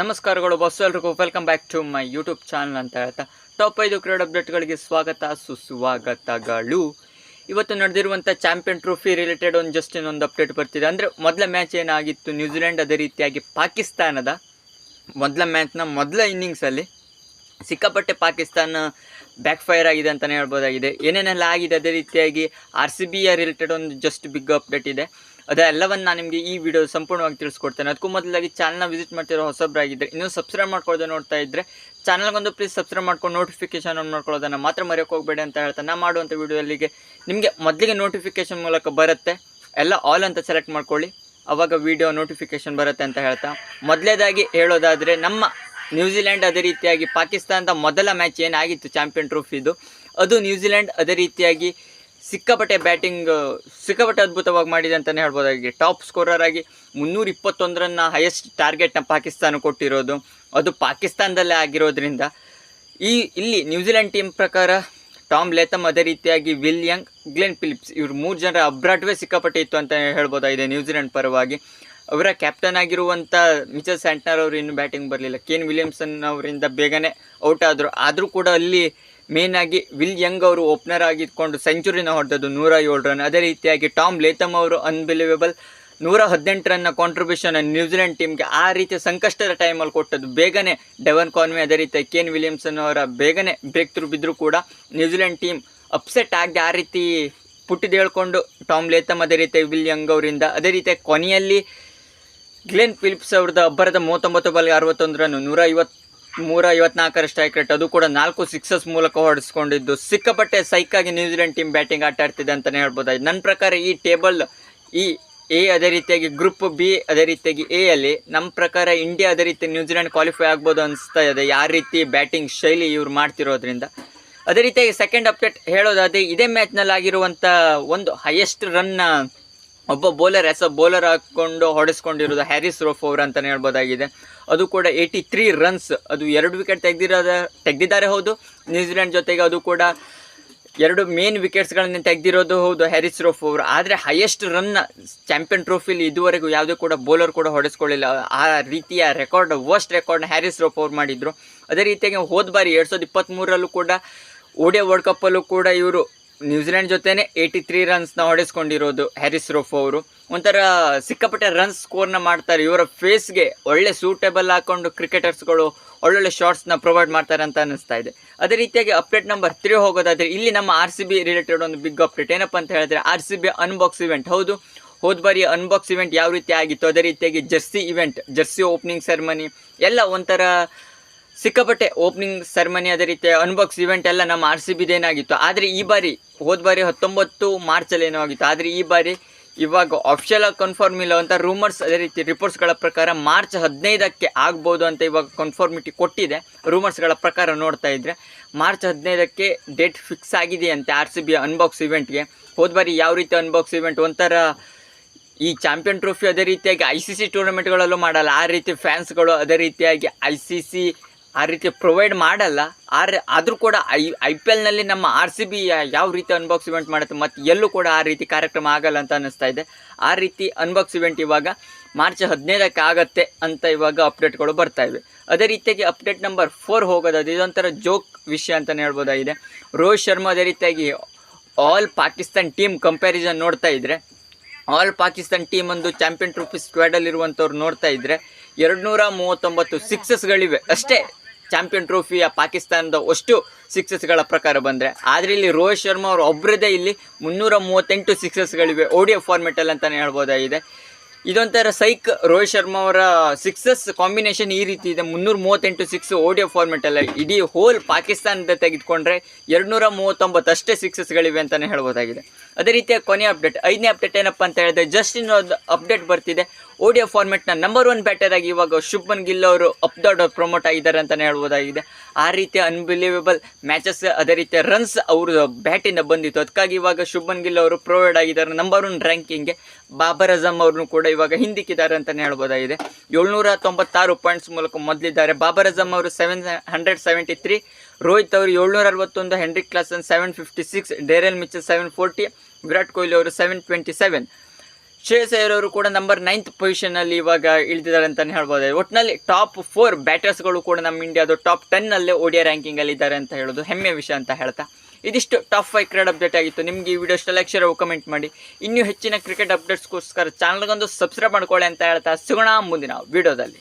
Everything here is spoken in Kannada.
ನಮಸ್ಕಾರಗಳು ಬಸ್ ಎಲ್ರಿಗೂ. Welcome back to my YouTube channel ಅಂತ ಹೇಳ್ತಾ. ಟಾಪ್ ಐದು ಕ್ರೀಡಾ ಅಪ್ಡೇಟ್ಗಳಿಗೆ ಸ್ವಾಗತ, ಸುಸ್ವಾಗತಗಳು. ಇವತ್ತು ನಡೆದಿರುವಂಥ ಚಾಂಪಿಯನ್ ಟ್ರೋಫಿ ರಿಲೇಟೆಡ್ ಒಂದು ಜಸ್ಟ್ ಇನ್ನೊಂದು ಅಪ್ಡೇಟ್ ಬರ್ತಿದೆ. ಅಂದರೆ ಮೊದಲ ಮ್ಯಾಚ್ ಏನಾಗಿತ್ತು? ನ್ಯೂಜಿಲೆಂಡ್ ಅದೇ ರೀತಿಯಾಗಿ ಪಾಕಿಸ್ತಾನದ ಮೊದಲ ಮ್ಯಾಚ್ನ ಮೊದಲ ಇನ್ನಿಂಗ್ಸಲ್ಲಿ ಸಿಕ್ಕಾಪಟ್ಟೆ ಪಾಕಿಸ್ತಾನ ಬ್ಯಾಕ್ ಫೈರ್ ಆಗಿದೆ ಅಂತಲೇ ಹೇಳ್ಬೋದಾಗಿದೆ. ಏನೇನೆಲ್ಲ ಆಗಿದೆ? ಅದೇ ರೀತಿಯಾಗಿ ಆರ್ ಸಿ ಬಿಯ ರಿಲೇಟೆಡ್ ಒಂದು ಜಸ್ಟ್ ಬಿಗ್ ಅಪ್ಡೇಟ್ ಇದೆ. ಅದೆಲ್ಲವನ್ನು ನಾನು ನಿಮಗೆ ಈ ವಿಡಿಯೋ ಸಂಪೂರ್ಣವಾಗಿ ತಿಳಿಸ್ಕೊಡ್ತೇನೆ. ಅದಕ್ಕೂ ಮೊದಲಾಗಿ ಚಾನಲ್ನ ವಿಸಿಟ್ ಮಾಡ್ತಿರೋ ಹೊಸಬ್ರಾಗಿದ್ದರೆ ಇನ್ನೂ ಸಬ್ಸ್ಕ್ರೈಬ್ ಮಾಡ್ಕೊಳ್ಳೋದು ನೋಡ್ತಾ ಇದ್ದರೆ ಚಾನಲ್ಗೊಂದು ಪ್ಲೀಸ್ ಸಬ್ಸ್ಕ್ರೈಬ್ ಮಾಡ್ಕೊಂಡು ನೋಟಿಫಿಕೇಶನ್ ಆನ್ ಮಾಡ್ಕೊಳ್ಳೋದನ್ನು ಮಾತ್ರ ಮರೆಯೋಕೆ ಹೋಗಬೇಡಿ ಅಂತ ಹೇಳ್ತಾ ನಾ ಮಾಡುವಂಥ ವಿಡಿಯೋಲ್ಲಿಗೆ ನಿಮಗೆ ಮೊದಲಿಗೆ ನೋಟಿಫಿಕೇಶನ್ ಮೂಲಕ ಬರುತ್ತೆ. ಎಲ್ಲ ಆಲ್ ಅಂತ ಸೆಲೆಕ್ಟ್ ಮಾಡ್ಕೊಳ್ಳಿ. ಆವಾಗ ವಿಡಿಯೋ ನೋಟಿಫಿಕೇಶನ್ ಬರುತ್ತೆ ಅಂತ ಹೇಳ್ತಾ. ಮೊದಲೇದಾಗಿ ಹೇಳೋದಾದರೆ, ನಮ್ಮ ನ್ಯೂಜಿಲೆಂಡ್ ಅದೇ ರೀತಿಯಾಗಿ ಪಾಕಿಸ್ತಾನದ ಮೊದಲ ಮ್ಯಾಚ್ ಏನಾಗಿತ್ತು? ಚಾಂಪಿಯನ್ ಟ್ರೋಫಿದು ಅದು ನ್ಯೂಜಿಲೆಂಡ್ ಅದೇ ರೀತಿಯಾಗಿ ಸಿಕ್ಕಾಪಟ್ಟೆ ಬ್ಯಾಟಿಂಗ್ ಸಿಕ್ಕಾಪಟ್ಟೆ ಅದ್ಭುತವಾಗಿ ಮಾಡಿದೆ ಅಂತಲೇ ಹೇಳ್ಬೋದಾಗಿದೆ ಟಾಪ್ ಸ್ಕೋರರ್ ಆಗಿ ಮುನ್ನೂರ ಇಪ್ಪತ್ತೊಂದರನ್ನು ಹೈಯೆಸ್ಟ್ ಟಾರ್ಗೆಟ್ನ ಪಾಕಿಸ್ತಾನ ಕೊಟ್ಟಿರೋದು. ಅದು ಪಾಕಿಸ್ತಾನದಲ್ಲೇ ಆಗಿರೋದ್ರಿಂದ. ಈ, ಇಲ್ಲಿ ನ್ಯೂಜಿಲೆಂಡ್ ಟೀಮ್ ಪ್ರಕಾರ ಟಾಮ್ ಲೇತಮ್ ಅದೇ ರೀತಿಯಾಗಿ ವಿಲಿಯಂಗ್ ಗ್ಲೆನ್ ಫಿಲಿಪ್ಸ್ ಇವರು ಮೂರು ಜನರ ಅಬ್ರಾಟ್ವೇ ಸಿಕ್ಕಾಪಟ್ಟೆ ಇತ್ತು ಅಂತ ಹೇಳ್ಬೋದಾಗಿದೆ ನ್ಯೂಜಿಲೆಂಡ್ ಪರವಾಗಿ. ಅವರ ಕ್ಯಾಪ್ಟನ್ ಆಗಿರುವಂಥ ಮಿಚಲ್ ಸ್ಯಾಂಟ್ನರ್ ಅವರು ಇನ್ನೂ ಬ್ಯಾಟಿಂಗ್ ಬರಲಿಲ್ಲ. ಕೇನ್ ವಿಲಿಯಮ್ಸನ್ ಅವರಿಂದ ಬೇಗನೆ ಔಟ್ ಆದರು. ಆದರೂ ಕೂಡ ಅಲ್ಲಿ ಮೇನ್ ಆಗಿ ವಿಲ್ ಯಂಗ್ ಅವರು ಓಪನರ್ ಆಗಿದ್ಕೊಂಡು ಸೆಂಚುರಿನ ಹೊಡೆದದ್ದು ನೂರ ಏಳು ರನ್ ಅದೇ ರೀತಿಯಾಗಿ ಟಾಮ್ ಲೇತಮ್ ಅವರು ಅನ್ಬಿಲಿವೇಬಲ್ ನೂರ ಹದಿನೆಂಟು ರನ್ನ ಕಾಂಟ್ರಿಬ್ಯೂಷನ್ ನ್ಯೂಜಿಲೆಂಡ್ ಟೀಮ್ಗೆ ಆ ರೀತಿಯ ಸಂಕಷ್ಟದ ಟೈಮಲ್ಲಿ ಕೊಟ್ಟದ್ದು. ಬೇಗನೆ ಡೆವನ್ ಕಾನ್ವೆ, ಅದೇ ರೀತಿ ಕೇನ್ ವಿಲಿಯಮ್ಸನ್ ಅವರ ಬೇಗನೆ ಬ್ರೇಕ್ ಥ್ರೂ ಬಿದ್ದರೂ ಕೂಡ ನ್ಯೂಜಿಲೆಂಡ್ ಟೀಮ್ ಅಪ್ಸೆಟ್ ಆಗಿ ಆ ರೀತಿ ಪುಟ್ಟಿದ್ದು ಹೇಳ್ಕೊಂಡು ಟಾಮ್ ಲೇತಮ್, ಅದೇ ರೀತಿ ವಿಲ್ ಯಂಗ್ ಅವರಿಂದ, ಅದೇ ರೀತಿ ಕೊನೆಯಲ್ಲಿ ಗ್ಲೆನ್ ಫಿಲಿಪ್ಸ್ ಅವ್ರದ್ದು ಅಬ್ಬರದ ಮೂವತ್ತೊಂಬತ್ತು ಬಾಲ್ಗೆ ಅರವತ್ತೊಂದು ರನ್ನು ನೂರ ಮೂರ ಐವತ್ನಾಲ್ಕರ ಸ್ಟ್ರೈಕ್ ರೇಟ್ ಅದು ಕೂಡ ನಾಲ್ಕು ಸಿಕ್ಸಸ್ ಮೂಲಕ ಹೊಡೆಸ್ಕೊಂಡಿದ್ದು ಸಿಕ್ಕಾಪಟ್ಟೆ ಸೈಕಾಗಿ ನ್ಯೂಜಿಲೆಂಡ್ ಟೀಮ್ ಬ್ಯಾಟಿಂಗ್ ಆಟ ಆಡ್ತಿದೆ ಅಂತಲೇ ಹೇಳ್ಬೋದಾಗಿದೆ ನನ್ನ ಪ್ರಕಾರ ಈ ಟೇಬಲ್ ಈ ಎ ಅದೇ ರೀತಿಯಾಗಿ ಗ್ರೂಪ್ ಬಿ ಅದೇ ರೀತಿಯಾಗಿ ಎ ಅಲ್ಲಿ ನಮ್ಮ ಪ್ರಕಾರ ಇಂಡಿಯಾ ಅದೇ ರೀತಿ ನ್ಯೂಜಿಲೆಂಡ್ ಕ್ವಾಲಿಫೈ ಆಗ್ಬೋದು ಅನಿಸ್ತಾ ಇದೆ. ಯಾವ ರೀತಿ ಬ್ಯಾಟಿಂಗ್ ಶೈಲಿ ಇವ್ರು ಮಾಡ್ತಿರೋದ್ರಿಂದ. ಅದೇ ರೀತಿಯಾಗಿ ಸೆಕೆಂಡ್ ಅಪ್ಡೇಟ್ ಹೇಳೋದಾದರೆ ಇದೇ ಮ್ಯಾಚ್ನಲ್ಲಿ ಆಗಿರುವಂಥ ಒಂದು ಹೈಯೆಸ್ಟ್ ರನ್ನ ಒಬ್ಬ ಬೌಲರ್ ಎಸ್ ಬೌಲರ್ ಹಾಕ್ಕೊಂಡು ಹೊಡೆಸ್ಕೊಂಡಿರೋದು ಹ್ಯಾರಿಸ್ ರೋಫ್ ಅವರು ಅಂತಲೇ ಹೇಳ್ಬೋದಾಗಿದೆ. ಅದು ಕೂಡ ಏಯ್ಟಿ ತ್ರೀ ರನ್ಸ್ ಅದು ಎರಡು ವಿಕೆಟ್ ತೆಗೆದಿರೋದ, ತೆಗೆದಿದ್ದಾರೆ ಹೌದು. ನ್ಯೂಜಿಲೆಂಡ್ ಜೊತೆಗೆ ಅದು ಕೂಡ ಎರಡು ಮೇನ್ ವಿಕೆಟ್ಸ್ಗಳನ್ನ ತೆಗೆದಿರೋದು ಹೌದು ಹ್ಯಾರಿಸ್ ರೋಫ್ ಅವರು. ಆದರೆ ಹೈಯೆಸ್ಟ್ ರನ್ ಚಾಂಪಿಯನ್ ಟ್ರೋಫಿಲಿ ಇದುವರೆಗೂ ಯಾವುದೇ ಕೂಡ ಬೌಲರ್ ಕೂಡ ಹೊಡೆಸ್ಕೊಳ್ಳಿಲ್ಲ. ಆ ರೀತಿಯ ರೆಕಾರ್ಡ್ ವರ್ಸ್ಟ್ ರೆಕಾರ್ಡ್ನ ಹ್ಯಾರಿಸ್ ರೋಫ್ ಅವ್ರು ಮಾಡಿದರು. ಅದೇ ರೀತಿಯಾಗಿ ಹೋದ ಬಾರಿ ಎರಡು ಸಾವಿರದ ಇಪ್ಪತ್ತ್ಮೂರಲ್ಲೂ ಕೂಡ ಓಡಿಯಾ ವರ್ಲ್ಡ್ ಕಪ್ಪಲ್ಲೂ ಕೂಡ ಇವರು ನ್ಯೂಜಿಲೆಂಡ್ ಜೊತೆನೆ ಏಯ್ಟಿ ತ್ರೀ ರನ್ಸ್ನ ಹೊಡೆಸ್ಕೊಂಡಿರೋದು ಹ್ಯಾರಿಸ್ ರೋಫ್ ಅವರು. ಒಂಥರ ಸಿಕ್ಕಾಪಟ್ಟೆ ರನ್ಸ್ ಸ್ಕೋರ್ನ ಮಾಡ್ತಾರೆ. ಇವರ ಫೇಸ್ಗೆ ಒಳ್ಳೆ ಸೂಟೇಬಲ್ ಹಾಕೊಂಡು ಕ್ರಿಕೆಟರ್ಸ್ಗಳು ಒಳ್ಳೊಳ್ಳೆ ಶಾರ್ಟ್ಸ್ನ ಪ್ರೊವೈಡ್ ಮಾಡ್ತಾರೆ ಅಂತ ಅನ್ನಿಸ್ತಾ ಇದೆ. ಅದೇ ರೀತಿಯಾಗಿ ಅಪ್ಡೇಟ್ ನಂಬರ್ ತ್ರೀ ಹೋಗೋದಾದರೆ, ಇಲ್ಲಿ ನಮ್ಮ ಆರ್ ಸಿ ಬಿ ರಿಲೇಟೆಡ್ ಒಂದು ಬಿಗ್ ಅಪ್ಡೇಟ್ ಏನಪ್ಪ ಅಂತ ಹೇಳಿದ್ರೆ R C B unbox event ಹೌದು, ಹೋದ ಬಾರಿ ಅನ್ಬಾಕ್ಸ್ ಇವೆಂಟ್ ಯಾವ ರೀತಿ ಆಗಿತ್ತು? ಅದೇ ರೀತಿಯಾಗಿ jersey event jersey opening ceremony ಎಲ್ಲ ಒಂಥರ ಸಿಕ್ಕಾಪಟ್ಟೆ ಓಪನಿಂಗ್ ಸೆರೆಮನಿ ಅದೇ ರೀತಿ ಅನ್ಬಾಕ್ಸ್ ಇವೆಂಟ್ ಎಲ್ಲ ನಮ್ಮ ಆರ್ ಸಿ ಬಿದೇನಾಗಿತ್ತು ಆದರೆ ಈ ಬಾರಿ, ಹೋದ ಬಾರಿ ಹತ್ತೊಂಬತ್ತು ಮಾರ್ಚಲ್ಲಿ ಏನೋ ಆಗಿತ್ತು. ಆದರೆ ಈ ಬಾರಿ ಇವಾಗ ಅಫಿಷಿಯಲ್ ಆಗಿ ಕನ್ಫರ್ಮ್ ಇಲ್ಲ ಅಂತ ರೂಮರ್ಸ್ ಅದೇ ರೀತಿ ರಿಪೋರ್ಟ್ಸ್ಗಳ ಪ್ರಕಾರ ಮಾರ್ಚ್ ಹದಿನೈದಕ್ಕೆ ಆಗ್ಬೋದು ಅಂತ ಇವಾಗ ಕನ್ಫರ್ಮಿಟಿ ಕೊಟ್ಟಿದೆ. ರೂಮರ್ಸ್ಗಳ ಪ್ರಕಾರ ನೋಡ್ತಾ ಇದ್ದರೆ ಮಾರ್ಚ್ ಹದಿನೈದಕ್ಕೆ ಡೇಟ್ ಫಿಕ್ಸ್ ಆಗಿದೆ ಅಂತೆ ಆರ್ ಸಿ ಬಿ ಅನ್ಬಾಕ್ಸ್ ಇವೆಂಟ್ಗೆ ಹೋದ ಬಾರಿ ಯಾವ ರೀತಿ ಅನ್ಬಾಕ್ಸ್ ಇವೆಂಟ್ ಒಂಥರ ಈ ಚಾಂಪಿಯನ್ ಟ್ರೋಫಿ ಅದೇ ರೀತಿಯಾಗಿ ಐ ಸಿ ಸಿ ಟೂರ್ನಮೆಂಟ್ಗಳಲ್ಲೂ ಮಾಡಲ್ಲ. ಆ ರೀತಿ ಫ್ಯಾನ್ಸ್ಗಳು ಅದೇ ರೀತಿಯಾಗಿ ಐ ಸಿ ಸಿ ಆ ರೀತಿ ಪ್ರೊವೈಡ್ ಮಾಡಲ್ಲ. ಆದರೆ ಆದರೂ ಕೂಡ ಐ ಐ ಪಿ ಎಲ್ನಲ್ಲಿ ನಮ್ಮ ಆರ್ ಸಿ ಬಿ ಯಾವ ರೀತಿ ಅನ್ಬಾಕ್ಸ್ ಇವೆಂಟ್ ಮಾಡುತ್ತೆ ಮತ್ತು ಎಲ್ಲೂ ಕೂಡ ಆ ರೀತಿ ಕಾರ್ಯಕ್ರಮ ಆಗಲ್ಲ ಅಂತ ಅನ್ನಿಸ್ತಾ ಇದೆ. ಆ ರೀತಿ ಅನ್ಬಾಕ್ಸ್ ಇವೆಂಟ್ ಇವಾಗ ಮಾರ್ಚ್ ಹದಿನೈದಕ್ಕೆ ಆಗತ್ತೆ ಅಂತ ಇವಾಗ ಅಪ್ಡೇಟ್ಗಳು ಬರ್ತಾ ಇವೆ. ಅದೇ ರೀತಿಯಾಗಿ ಅಪ್ಡೇಟ್ ನಂಬರ್ ಫೋರ್ ಹೋಗೋದಾದ ಇದೊಂಥರ ಜೋಕ್ ವಿಷಯ ಅಂತಲೇ ಹೇಳ್ಬೋದಾಗಿದೆ. ರೋಹಿತ್ ಶರ್ಮಾ ಅದೇ ರೀತಿಯಾಗಿ ಆಲ್ ಪಾಕಿಸ್ತಾನ್ ಟೀಮ್ ಕಂಪ್ಯಾರಿಸನ್ ನೋಡ್ತಾ ಇದ್ದರೆ ಆಲ್ ಪಾಕಿಸ್ತಾನ್ ಟೀಮ್ ಒಂದು ಚಾಂಪಿಯನ್ ಟ್ರೋಫಿ ಸ್ಕ್ವಾಡಲ್ಲಿರುವಂಥವ್ರು ನೋಡ್ತಾ ಇದ್ದರೆ ಎರಡು ನೂರ ಮೂವತ್ತೊಂಬತ್ತು ಸಿಕ್ಸಸ್ಗಳಿವೆ ಅಷ್ಟೇ. ಚಾಂಪಿಯನ್ ಟ್ರೋಫಿಯ ಪಾಕಿಸ್ತಾನದ ಅಷ್ಟು ಸಿಕ್ಸಸ್ಗಳ ಪ್ರಕಾರ ಬಂದರೆ. ಆದರೆ ಇಲ್ಲಿ ರೋಹಿತ್ ಶರ್ಮಾ ಅವರು ಒಬ್ಬರದೇ ಇಲ್ಲಿ ಮುನ್ನೂರ ಮೂವತ್ತೆಂಟು ಸಿಕ್ಸಸ್ಗಳಿವೆ ಓಡಿಯೋ ಫಾರ್ಮೆಟಲ್ಲಿ ಅಂತಲೇ ಹೇಳ್ಬೋದಾಗಿದೆ. ಇದೊಂಥರ ಸೈಕ್ ರೋಹಿತ್ ಶರ್ಮಾ ಅವರ ಸಿಕ್ಸಸ್ ಕಾಂಬಿನೇಷನ್ ಈ ರೀತಿ ಇದೆ. ಮುನ್ನೂರ ಮೂವತ್ತೆಂಟು ಸಿಕ್ಸ್ ಓಡಿಯೋ ಫಾರ್ಮೆಟಲ್ಲಿ ಇಡೀ ಹೋಲ್ ಪಾಕಿಸ್ತಾನದ ತೆಗೆದುಕೊಂಡ್ರೆ ಎರಡುನೂರ ಮೂವತ್ತೊಂಬತ್ತು ಅಷ್ಟೇ ಸಿಕ್ಸಸ್ಗಳಿವೆ ಅಂತಲೇ ಹೇಳ್ಬೋದಾಗಿದೆ. ಅದೇ ರೀತಿಯ ಕೊನೆಯ ಅಪ್ಡೇಟ್ ಐದನೇ ಅಪ್ಡೇಟ್ ಏನಪ್ಪ ಅಂತ ಹೇಳಿದ್ರೆ ಜಸ್ಟ್ ಇನ್ನೊಂದು ಅಪ್ಡೇಟ್ ಬರ್ತಿದೆ. ಓಡಿಯೋ ಫಾರ್ಮೆಟ್ನ ನಂಬರ್ ಒನ್ ಬ್ಯಾಟರ್ ಆಗಿ ಇವಾಗ ಶುಭ್ಮನ್ ಗಿಲ್ ಅವರು ಅಪ್ ದ ಡಾಟ್ ಪ್ರಮೋಟ್ ಆಗಿದ್ದಾರೆ ಅಂತಲೇ ಹೇಳ್ಬೋದಾಗಿದೆ. ಆ ರೀತಿಯ ಅನ್ಬಿಲೀವೇಬಲ್ ಮ್ಯಾಚಸ್ ಅದೇ ರೀತಿಯ ರನ್ಸ್ ಅವರು ಬ್ಯಾಟಿಂದ ಬಂದಿತ್ತು. ಅದಕ್ಕಾಗಿ ಇವಾಗ ಶುಭ್ಮನ್ ಗಿಲ್ ಅವರು ಪ್ರೊವೈಡ್ ಆಗಿದ್ದಾರೆ ನಂಬರ್ ಒನ್ ರ್ಯಾಂಕಿಂಗ್ಗೆ ಬಾಬರ್ ಅಜಮ್ ಅವ್ರನ್ನು ಕೂಡ ಇವಾಗ ಹಿಂದಿಕ್ಕಿದ್ದಾರೆ ಅಂತಲೇ ಹೇಳ್ಬೋದಾಗಿದೆ. ಏಳ್ನೂರ ತೊಂಬತ್ತಾರು ಪಾಯಿಂಟ್ಸ್ ಮೂಲಕ ಮೊದಲಿದ್ದಾರೆ. ಬಾಬರ್ ಅಜಮ್ ಅವರು seven hundred seventy three Rohit ಅವರು ಏಳ್ನೂರ ಅರವತ್ತೊಂದು, Heinrich Klaasen seven fifty six Daryl Mitchell seven forty Virat Kohli ಅವರು seven twenty seven Shreyas Iyer ಅವರು ಕೂಡ ನಂಬರ್ ನೈನ್ತ್ ಪೊಸಿಷನಲ್ಲಿ ಇವಾಗ ಇಳಿದಿದ್ದಾರೆ ಅಂತಲೇ ಹೇಳ್ಬೋದು. ಒಟ್ಟಿನಲ್ಲಿ ಟಾಪ್ ಫೋರ್ ಬ್ಯಾಟರ್ಸ್ಗಳು ಕೂಡ ನಮ್ಮ ಇಂಡಿಯಾದ ಟಾಪ್ ಟೆನ್ನಲ್ಲೇ ರ್ಯಾಂಕಿಂಗ್ ಅಲ್ಲಿ ಇದ್ದಾರೆ ಅಂತ ಹೇಳೋದು ಹೆಮ್ಮೆಯ ವಿಷಯ ಅಂತ ಹೇಳ್ತಾ. ಇದಿಷ್ಟು ಟಾಪ್ ಫೈವ್ ಕ್ರಿಕೆಟ್ ಅಪ್ಡೇಟ್ ಆಗಿತ್ತು. ನಿಮಗೆ ಈ ವಿಡಿಯೋ ಇಷ್ಟ ಲೈಕ್ ಕಮೆಂಟ್ ಮಾಡಿ. ಇನ್ನೂ ಹೆಚ್ಚಿನ ಕ್ರಿಕೆಟ್ ಅಪ್ಡೇಟ್ಸ್ಗೋಸ್ಕರ ಚಾನಲ್ಗೊಂದು ಸಬ್ಸ್ಕ್ರೈಬ್ ಮಾಡ್ಕೊಳ್ಳಿ ಅಂತ ಹೇಳ್ತಾ. ಸಿಗೋಣ ಮುಂದಿನ ವಿಡಿಯೋದಲ್ಲಿ